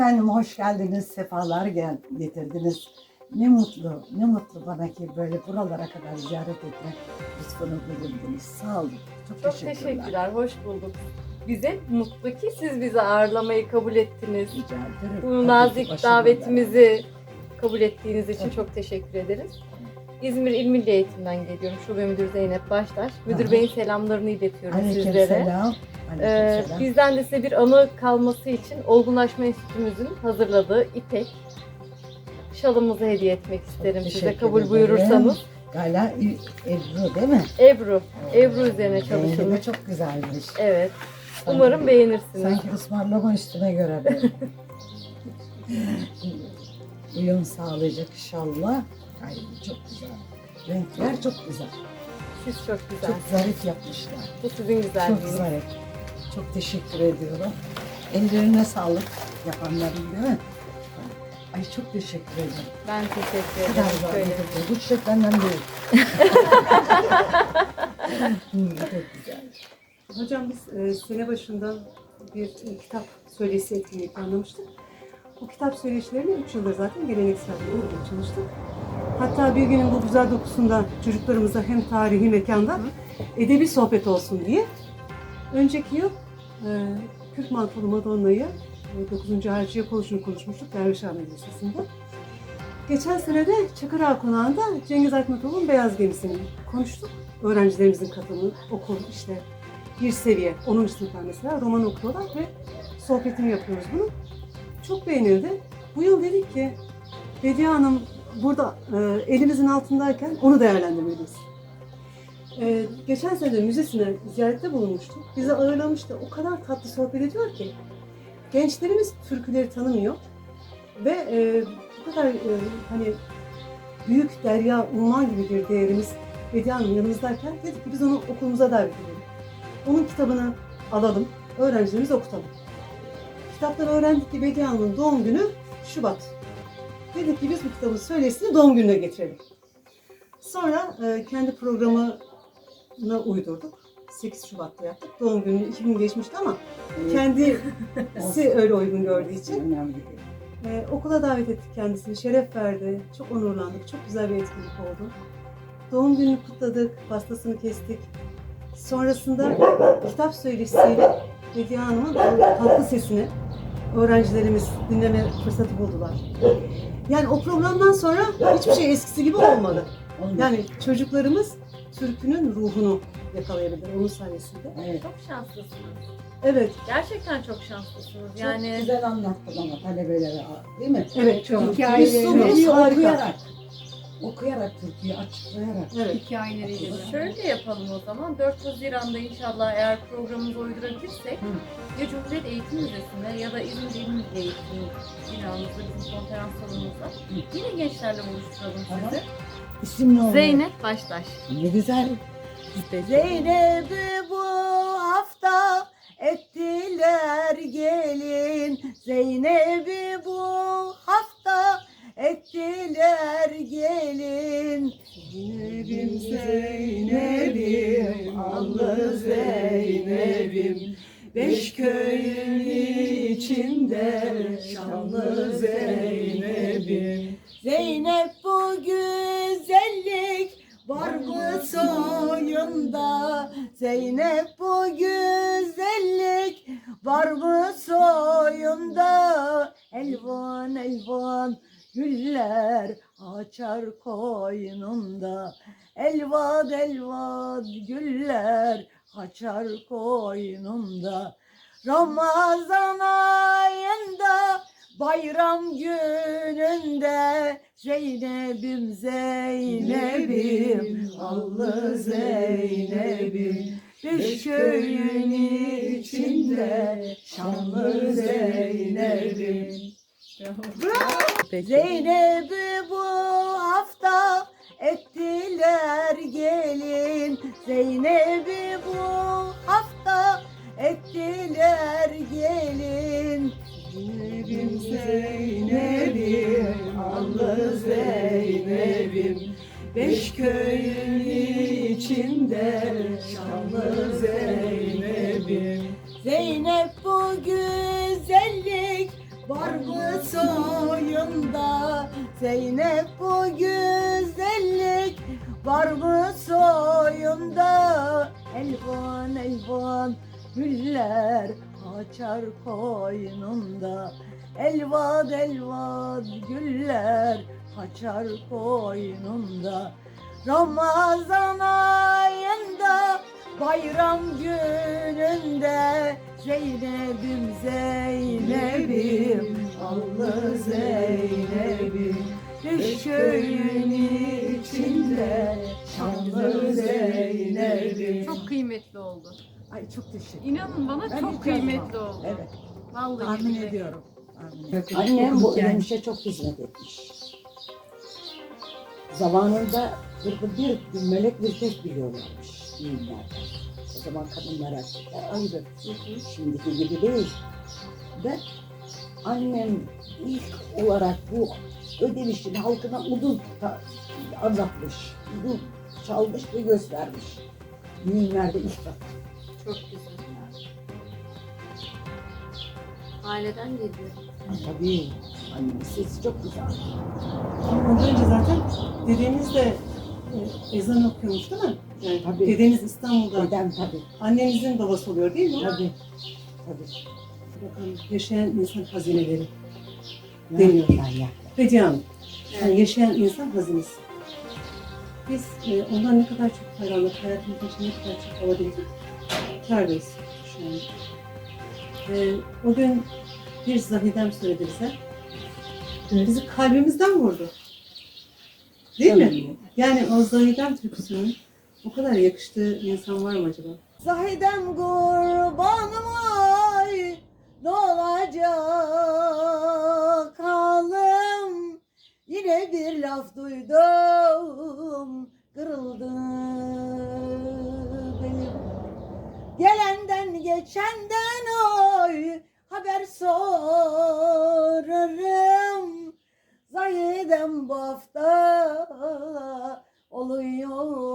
Efendim hoş geldiniz, sefalar gel getirdiniz. Ne mutlu, ne mutlu bana ki böyle buralara kadar ziyaret etmek lütfunu bulundunuz. Sağ olun. Çok, Çok teşekkürler. teşekkürler, hoş bulduk. Bize mutlu ki siz bizi ağırlamayı kabul ettiniz. Rica ederim. Bu nazik davetimizi kabul ettiğiniz için Tabii. çok teşekkür ederiz. İzmir İl Milli Eğitim'den geliyorum. Şube Müdür Zeynep Baştaş. Müdür. Bey'in selamlarını iletiyorum sizlere. selam. Ee, bizden de size bir anı kalması için Olgunlaşma Enstitümüzün hazırladığı ipek şalımızı hediye etmek isterim size teşekkür kabul ederim. buyurursanız. Gala Ebru değil mi? Ebru, Ebru üzerine çalışılmış. çok güzelmiş. Evet. Sanki- Umarım beğenirsiniz. Sanki ısmarlama üstüne göre. Uyum sağlayacak inşallah. Ay çok güzel. Renkler çok güzel. Siz çok güzel. Çok zarif yapmışlar. Bu sizin Çok güzelliğiniz. zarif. Çok teşekkür ediyorum. Ellerine sağlık yapanların değil mi? Ay çok teşekkür ederim. Ben teşekkür ederim. Şöyle. getirdim. Bu çiçek benden değil. Hı, çok güzel. Hocam biz e, sene başında bir e, kitap söyleşisi etkinliği planlamıştık. Bu kitap söyleşilerini 3 yıldır zaten geleneksel olarak çalıştık. Hatta bir günün bu güzel dokusunda çocuklarımıza hem tarihi mekanda edebi sohbet olsun diye önceki yıl e, Kürk Mantolu Madonna'yı e, 9. Harciye Koluşu'nu konuşmuştuk Dervişhane Lisesi'nde. Geçen sene de Çakırağa Konağı'nda Cengiz Aytmatoğlu'nun Beyaz Gemisi'ni konuştuk. Öğrencilerimizin katılımı, okul işte bir seviye, 10. sınıflar mesela roman okuyorlar ve sohbetini yapıyoruz bunu. Çok beğenildi. Bu yıl dedik ki Bediye Hanım burada e, elimizin altındayken onu değerlendirmeliyiz. E, geçen sene de müzesine ziyarette bulunmuştuk. Bizi ağırlamıştı. O kadar tatlı sohbet ediyor ki. Gençlerimiz türküleri tanımıyor. Ve e, bu kadar e, hani büyük derya, umman gibi bir değerimiz Bediye Hanım yanımızdayken dedik ki biz onu okulumuza davet edelim. Onun kitabını alalım, öğrencilerimize okutalım. Kitaptan öğrendik ki Bediye Hanım'ın doğum günü Şubat. Dedik ki biz bu kitabın söyleşisini doğum gününe getirelim. Sonra e, kendi programına uydurduk. 8 Şubat'ta yaptık. Doğum günü 2 gün geçmişti ama kendisi öyle uygun gördüğü için. Ee, okula davet ettik kendisini, şeref verdi. Çok onurlandık, çok güzel bir etkinlik oldu. Doğum gününü kutladık, pastasını kestik. Sonrasında kitap söyleşisiyle Bediye Hanım'ın o tatlı sesini öğrencilerimiz dinleme fırsatı buldular. Yani o programdan sonra hiçbir şey eskisi gibi olmadı. Yani çocuklarımız türkünün ruhunu yakalayabildi onun sayesinde. evet. Çok şanslısınız. Evet, Gerçekten çok şanslısınız. Çok Yani güzel anlattın ama talebelere değil mi? evet çok. Hikayeleri okuyarak, okuyarak Türkiye'yi açıklayarak. Evet. hikayeleriyle. şöyle yapalım o zaman. 4 Haziran'da inşallah eğer programımızı uydurabilirsek Hı. ya Cumhuriyet Eğitim Müzesi'nde ya da İzmir İl Milli Eğitim binamızda bizim konferans salonumuzda yine gençlerle buluşturalım Tamam. sizi. İsim ne oldu? Zeynep Baştaş. Ne güzel. Zeynep'i bu hafta ettiler gelin. Zeynep'i bu hafta ettiler gelin. Zeynep'im, Zeynep'im, allı Zeynep'im. Beş köyün içinde şanlı Zeynep'im. Zeynep bu güzellik var mı soyunda? Zeynep bu güzellik var mı soyunda? Elvan elvan güller açar koynunda. Elvan elvan güller açar koynunda. Ramazan ayında Bayram gününde Zeynep'im Zeynep'im Allı Zeynep'im Beş köyün içinde Şanlı Zeynep'im Zeynep'i bu hafta ettiler gelin Zeynep'i bu hafta ettiler gelin Zeynep'im, Zeynep'im, allı Zeynep'im. Beş köyün içinde şanlı Zeynep'im. Zeynep mı soyunda Zeynep bu güzellik. Var mı soyunda Elvan elvan güller açar koynunda. Elvan elvan güller açar koynunda. Ramazan ayında bayram gününde Zeynep'im Zeynep'im Allı Zeynep'im Düş köyün içinde Şanlı Zeynep'im Çok kıymetli oldu. Ay çok teşekkür İnanın bana Ben çok kıymetli oldu. Evet. Vallahi Tahmin billahi. ediyorum. Annem bu ölmüşe çok hizmet etmiş. Zamanında bir, bir, bir melek bir tek biliyorlarmış düğünlerde. O zaman kadınlar erkekler ayrı. Şimdiki gibi değil. Ve annem ilk olarak bu ödemişin halkına udun ta- anlatmış. Udun çalmış ve göstermiş. Düğünlerde ilk defa. Çok güzel. Aileden geliyor. Tabii. Annemin sesi çok güzel. Ama ondan önce zaten dedeniz de e, ezan okuyormuş değil mi? Yani Tabii. dedeniz İstanbul'da. Dedem tabii. Annenizin babası oluyor değil mi? Tabii. Tabii. Bakalım yaşayan insan hazineleri. Ne Deniyor. yapayım ben ya? Bediye Hanım. Yani yaşayan insan hazinesi. Biz e, ondan ne kadar çok hayranlık, hayatımızın içinde ne kadar çok alabildik. Kârdayız şu an. E, o gün bir zahidem söyledi bize. Bizi kalbimizden vurdu. Değil mi? Yani o zahidem türküsünün o kadar yakıştığı insan var mı acaba? Zahidem kurbanım ay ne olacak halim Yine bir laf duydum. Kırıldı benim. Gelenden geçenden oy haber sorarım. Zahidem bu hafta oluyor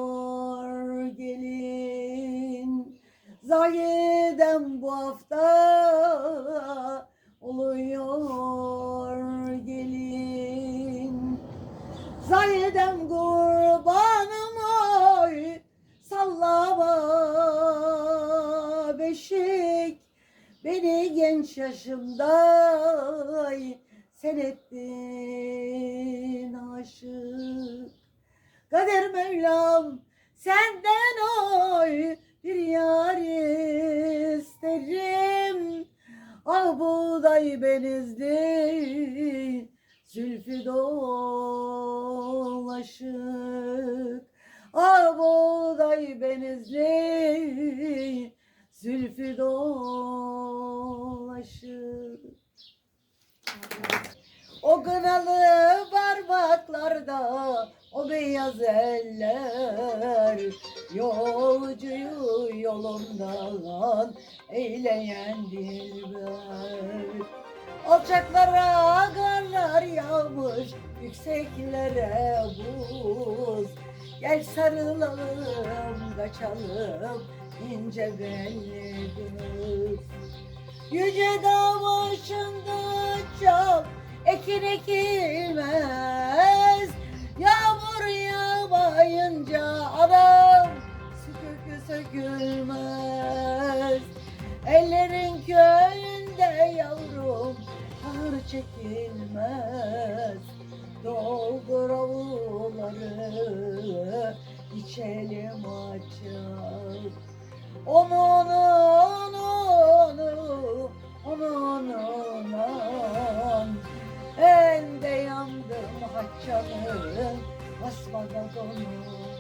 Zahidem bu hafta. Oluyor gelin. Zahidem kurbanım oy. Sallama beşik. Beni genç yaşımda sen ettin aşık. Kader Mevlam senden buğday benizli zülfü dolaşık. Ah buğday benizli zülfü dolaşık. O kınalı parmaklarda o beyaz eller Yolcuyu yolundan eyleyen dilber. Alçaklara karlar yağmış yükseklere buz. Gel sarılalım kaçalım ince belli kız Yüce dağ başında çam ekin ekilmez çekilmez. Doldur avluları içelim açık. Onun onun onun onun Ben de yandım haçanı basmadan onu